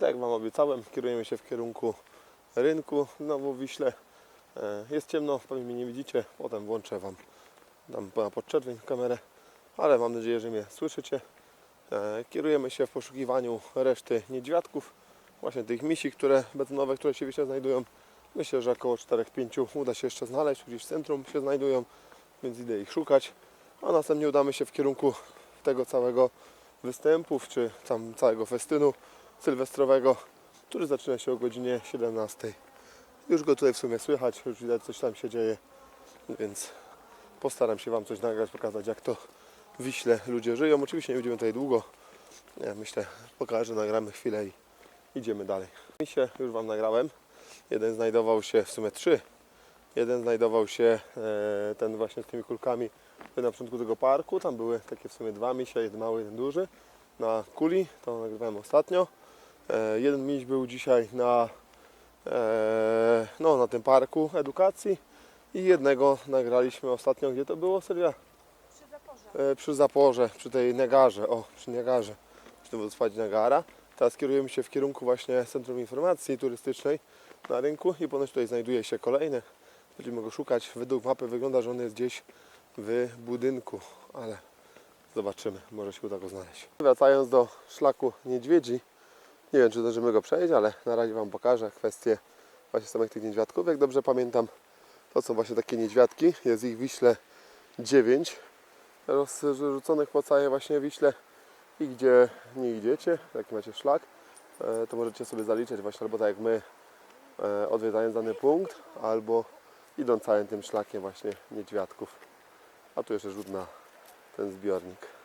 tak jak Wam obiecałem, kierujemy się w kierunku rynku znowu Wiśle. E, Jest ciemno, pewnie mnie nie widzicie, potem włączę Wam dam na podczerwień kamerę, ale mam nadzieję, że mnie słyszycie. E, Kierujemy się w poszukiwaniu reszty niedźwiadków, właśnie tych misi, które betonowe, które się Wiśle znajdują. Myślę, że około 4-5 uda się jeszcze znaleźć, gdzieś w centrum się znajdują, więc idę ich szukać. A następnie udamy się w kierunku tego całego występów, czy tam całego festynu sylwestrowego, który zaczyna się o godzinie 17. Już go tutaj w sumie słychać, już widać coś tam się dzieje, więc postaram się Wam coś nagrać, pokazać jak to w Wiśle ludzie żyją. Oczywiście nie będziemy tutaj długo, ja myślę, pokażę, nagramy chwilę i idziemy dalej. Misie już Wam nagrałem, jeden znajdował się, w sumie trzy, jeden znajdował się e, ten właśnie z tymi kulkami na początku tego parku, tam były takie w sumie dwa misie, jeden mały, jeden duży, na kuli, to nagrywałem ostatnio. E, jeden miś był dzisiaj na, e, no, na tym parku edukacji i jednego nagraliśmy ostatnio, gdzie to było Sylwia? Przy zaporze. E, przy zaporze, przy tej negarze, o, przy negarze, przy tym wodospładzie negara. Teraz kierujemy się w kierunku właśnie Centrum Informacji Turystycznej na rynku i ponoć tutaj znajduje się kolejny. Będziemy go szukać. Według mapy wygląda, że on jest gdzieś w budynku, ale zobaczymy, może się uda go znaleźć. Wracając do szlaku niedźwiedzi, nie wiem czy zdążymy go przejść, ale na razie Wam pokażę kwestię właśnie samych tych niedźwiadków. Jak dobrze pamiętam, to są właśnie takie niedźwiadki. Jest ich Wiśle 9 rozrzuconych po całej właśnie Wiśle i gdzie nie idziecie, jaki macie szlak, e, to możecie sobie zaliczyć właśnie albo tak jak my e, odwiedzając dany punkt, albo idąc całym tym szlakiem właśnie niedźwiadków. A tu jeszcze rzut na ten zbiornik.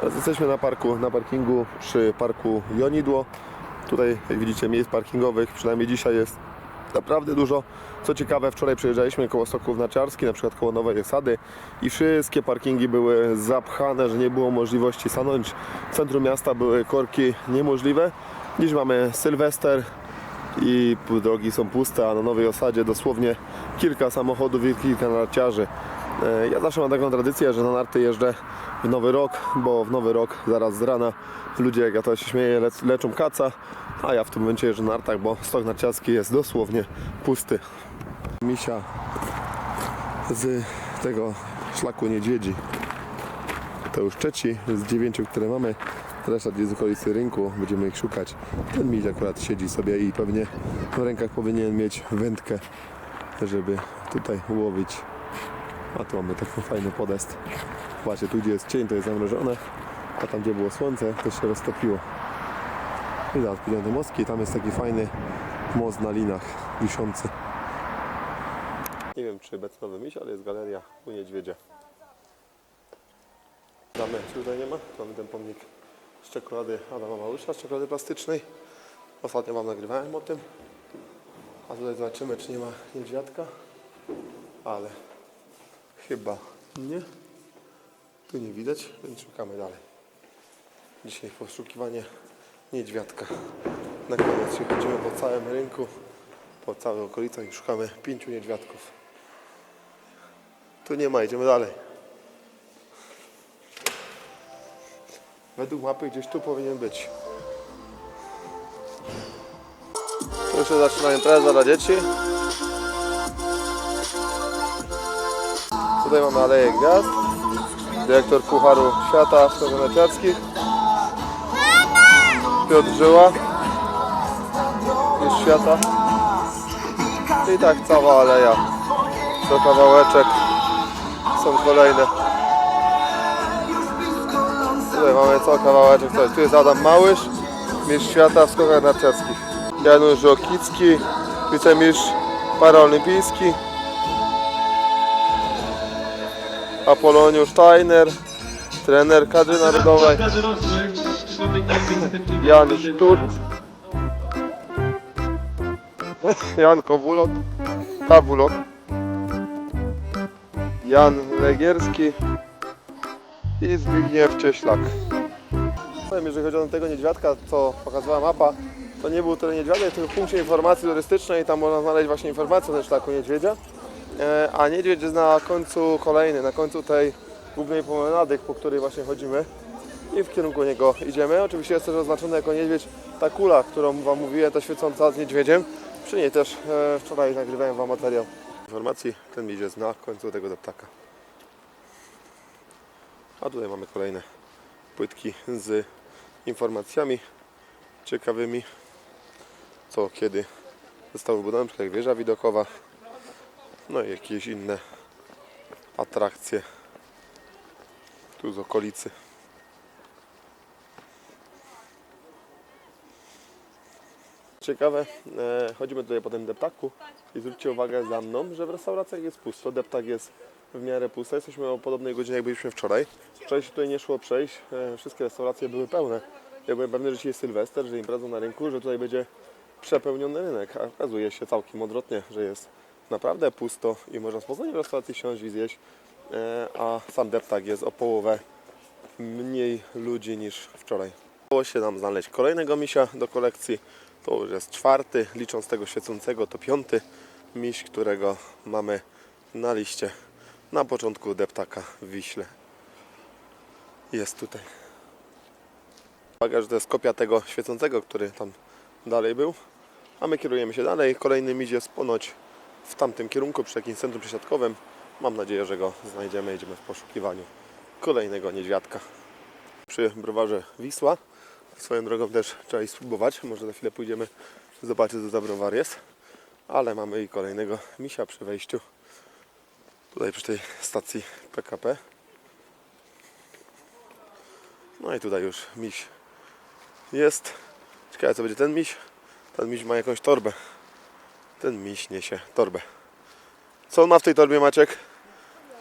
Teraz jesteśmy na parku, na parkingu przy parku Jonidło. Tutaj, jak widzicie, miejsc parkingowych, przynajmniej dzisiaj jest naprawdę dużo. Co ciekawe, wczoraj przejeżdżaliśmy koło Soków Naciarski, na przykład koło Nowej Osady i wszystkie parkingi były zapchane, że nie było możliwości stanąć. W centrum miasta były korki niemożliwe. Dziś mamy Sylwester i drogi są puste, a na Nowej Osadzie dosłownie kilka samochodów i kilka narciarzy. E, Ja zawsze mam taką tradycję, że na narty jeżdżę w Nowy Rok, bo w Nowy Rok zaraz z rana ludzie, jak ja to się śmieję, lec- leczą kaca, a ja w tym momencie jeżdżę na nartach, bo stok narciarski jest dosłownie pusty. Misia z tego szlaku niedźwiedzi. To już trzeci z dziewięciu, które mamy. Reszta gdzieś z okolicy rynku, będziemy ich szukać. Ten miś akurat siedzi sobie i pewnie w rękach powinien mieć wędkę, żeby tutaj łowić. A tu mamy taki fajny podest. Zobaczcie, tu gdzie jest cień, to jest zamrożone, a tam gdzie było słońce, to się roztopiło. I zaraz pójdziemy do tam jest taki fajny most na linach wiszący. Nie wiem, czy betonowy miś, ale jest galeria u niedźwiedzia. Mamy, czy tutaj nie ma? Mamy ten pomnik z czekolady Adama Małysza, z czekolady plastycznej. Ostatnio Wam nagrywałem o tym. A tutaj zobaczymy, czy nie ma niedźwiadka. Ale chyba nie. Tu nie widać, więc szukamy dalej. Dzisiaj poszukiwanie niedźwiadka. Na koniec się chodzimy po całym rynku, po całych okolicach i szukamy pięciu niedźwiadków. Tu nie ma, idziemy dalej. Według mapy gdzieś tu powinien być. Tu się zaczyna impreza dla dzieci. Tutaj mamy Aleję Gwiazd. Dyrektor Pucharu Świata Skorzeniaciarskich. Piotr Żyła. Już świata. I tak cała aleja. Do kawałeczek. Są kolejne. Tutaj mamy co kawałeczek. Tu jest Adam Małysz, mistrz świata w skokach narciarskich. Janusz Żokicki, wicemistrz paraolimpijski. Apoloniusz Steiner, trener kadry narodowej, Jan Sztuc, Jan Kowulot, Kawulot, Jan Legierski. I Zbigniew Cieślak. Jeżeli chodzi o tego niedźwiadka, co pokazywała mapa, to nie był tyle niedźwiadek, tylko w punkcie informacji turystycznej, tam można znaleźć właśnie informacje o tym szlaku niedźwiedzia. E, A niedźwiedź jest na końcu kolejny, na końcu tej głównej promenady, po której właśnie chodzimy i w kierunku niego idziemy. Oczywiście jest też oznaczona jako niedźwiedź ta kula, którą Wam mówiłem, ta świecąca z niedźwiedziem. Przy niej też e, wczoraj nagrywałem Wam materiał. Informacji, ten miedź jest na końcu tego deptaka. A tutaj mamy kolejne płytki z informacjami ciekawymi, co kiedy zostały wybudowane, np. jak wieża widokowa, no i jakieś inne atrakcje tu z okolicy. Ciekawe, e, chodzimy tutaj po tym deptaku i zwróćcie uwagę za mną, że w restauracjach jest pusto, deptak jest w miarę pusty. Jesteśmy o podobnej godzinie jak byliśmy wczoraj. Wczoraj się tutaj nie szło przejść, e, wszystkie restauracje były pełne. Ja byłem pewny, że dzisiaj jest Sylwester, że impreza na rynku, że tutaj będzie przepełniony rynek, a okazuje się całkiem odwrotnie, że jest naprawdę pusto i można spokojnie w restauracji siąść i zjeść, e, a sam deptak jest o połowę mniej ludzi niż wczoraj. Udało się nam znaleźć kolejnego misia do kolekcji. To już jest czwarty, licząc tego świecącego to piąty miś, którego mamy na liście na początku deptaka w Wiśle. Jest tutaj. Uwaga, że to jest kopia tego świecącego, który tam dalej był. A my kierujemy się dalej. Kolejny miś jest ponoć w tamtym kierunku przy jakimś centrum przesiadkowym. Mam nadzieję, że go znajdziemy. Idziemy w poszukiwaniu kolejnego niedźwiadka. Przy browarze Wisła. Swoją drogą też trzeba i spróbować. Może za chwilę pójdziemy zobaczyć, co za browar jest. Ale mamy i kolejnego misia przy wejściu. Tutaj przy tej stacji PKP. No i tutaj już miś jest. Ciekawe co będzie ten miś. Ten miś ma jakąś torbę. Ten miś niesie torbę. Co on ma w tej torbie Maciek?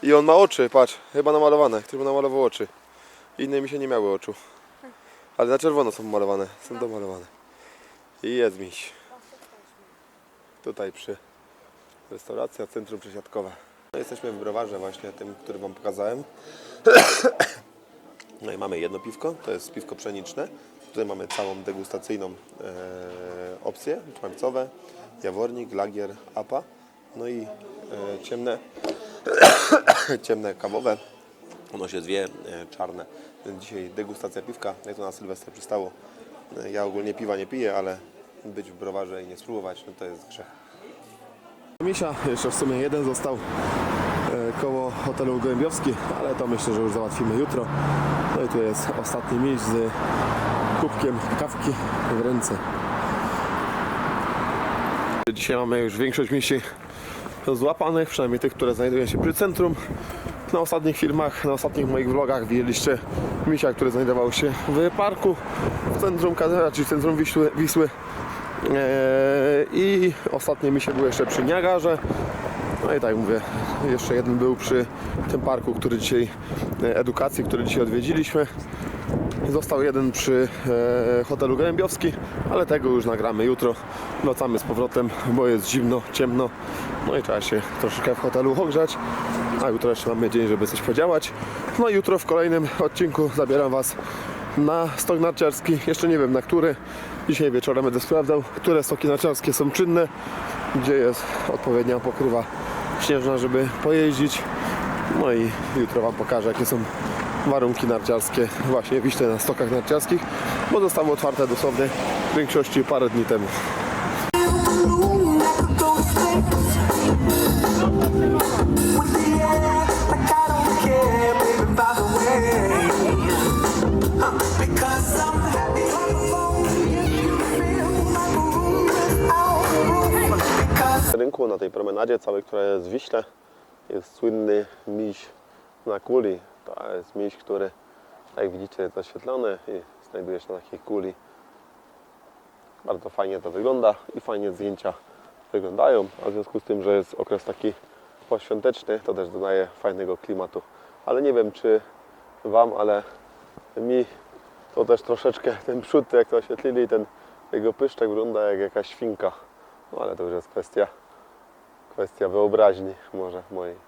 I on ma oczy, patrz, chyba namalowane. Mu namalował oczy. Inne mi się nie miały oczu. Ale na czerwono są malowane, są domalowane. I jest miś. Tutaj przy restauracja Centrum Przesiadkowe. No, jesteśmy w browarze właśnie tym, który Wam pokazałem. No i mamy jedno piwko, to jest piwko pszeniczne. Tutaj mamy całą degustacyjną e, opcję, czerwcowe, jawornik, lagier, apa. No i e, ciemne, ciemne kawowe. Ono się dwie e, czarne. Dzisiaj degustacja piwka, jak to na Sylwestra przystało. E, Ja ogólnie piwa nie piję, ale być w browarze i nie spróbować, no to jest grzech. Misia, jeszcze w sumie jeden został koło hotelu Gołębiowski, ale to myślę, że już załatwimy jutro. No i tu jest ostatni miś z kubkiem kawki w ręce. Dzisiaj mamy już większość misi złapanych, przynajmniej tych, które znajdują się przy centrum. Na ostatnich filmach, na ostatnich moich vlogach widzieliście misia, który znajdował się w parku w centrum Kadera, czyli w centrum Wisły. Eee, I ostatnie misie były jeszcze przy Niagarze. No i tak mówię, jeszcze jeden był przy tym parku, który dzisiaj, e, edukacji, który dzisiaj odwiedziliśmy. Został jeden przy e, hotelu Gołębiowski, ale tego już nagramy jutro. Wracamy z powrotem, bo jest zimno, ciemno. No i trzeba się troszeczkę w hotelu ogrzać. A jutro jeszcze mamy dzień, żeby coś podziałać. No i jutro w kolejnym odcinku zabieram Was na stok narciarski. Jeszcze nie wiem na który. Dzisiaj wieczorem będę sprawdzał, które stoki narciarskie są czynne, gdzie jest odpowiednia pokrywa śnieżna, żeby pojeździć. No i jutro Wam pokażę, jakie są warunki narciarskie właśnie Wiśle na stokach narciarskich, bo zostały otwarte dosłownie w większości parę dni temu. rynku, na tej promenadzie całej, która jest w Wiśle, jest słynny miś na kuli. To jest miś, który, jak widzicie, jest oświetlony i znajduje się na takiej kuli. Bardzo fajnie to wygląda i fajnie zdjęcia wyglądają, a w związku z tym, że jest okres taki poświąteczny, to też dodaje fajnego klimatu ale nie wiem czy Wam, ale mi to też troszeczkę ten przód, jak to oświetlili, ten jego pyszczek wygląda jak jakaś świnka. No ale to już jest kwestia, kwestia wyobraźni może mojej.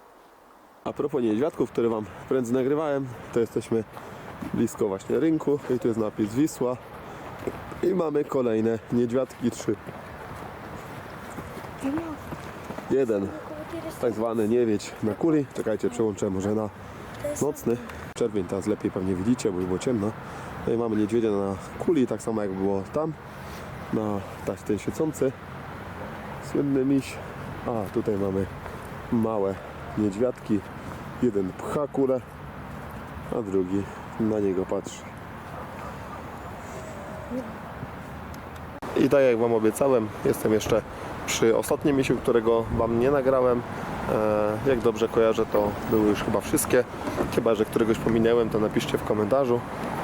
A propos niedźwiadków, które Wam prędzej nagrywałem, to jesteśmy blisko właśnie rynku i tu jest napis Wisła i mamy kolejne niedźwiadki, trzy. Jeden tak zwany niedźwiedź na kuli. Czekajcie, przełączę może na nocny. Czerwień teraz lepiej pewnie widzicie, bo było ciemno. No i mamy niedźwiedzia na kuli, tak samo jak było tam. Na tak, ten świecący. Słynny miś. A tutaj mamy małe niedźwiadki. Jeden pcha kulę, a drugi na niego patrzy. I tak jak Wam obiecałem, jestem jeszcze przy ostatnim misiu, którego Wam nie nagrałem. E, Jak dobrze kojarzę, to były już chyba wszystkie. Chyba, że któregoś pominęłem, to napiszcie w komentarzu.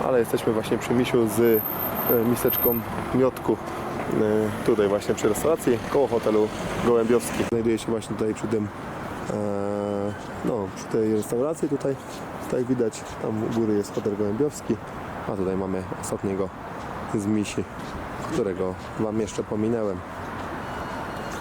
Ale jesteśmy właśnie przy misiu z e, miseczką miotku. E, Tutaj właśnie przy restauracji, koło hotelu Gołębiowski. Znajduję się właśnie tutaj przy tym, no przy tej restauracji tutaj. Widać, tam u góry jest hotel Gołębiowski, a tutaj mamy ostatniego z misi którego Wam jeszcze pominęłem.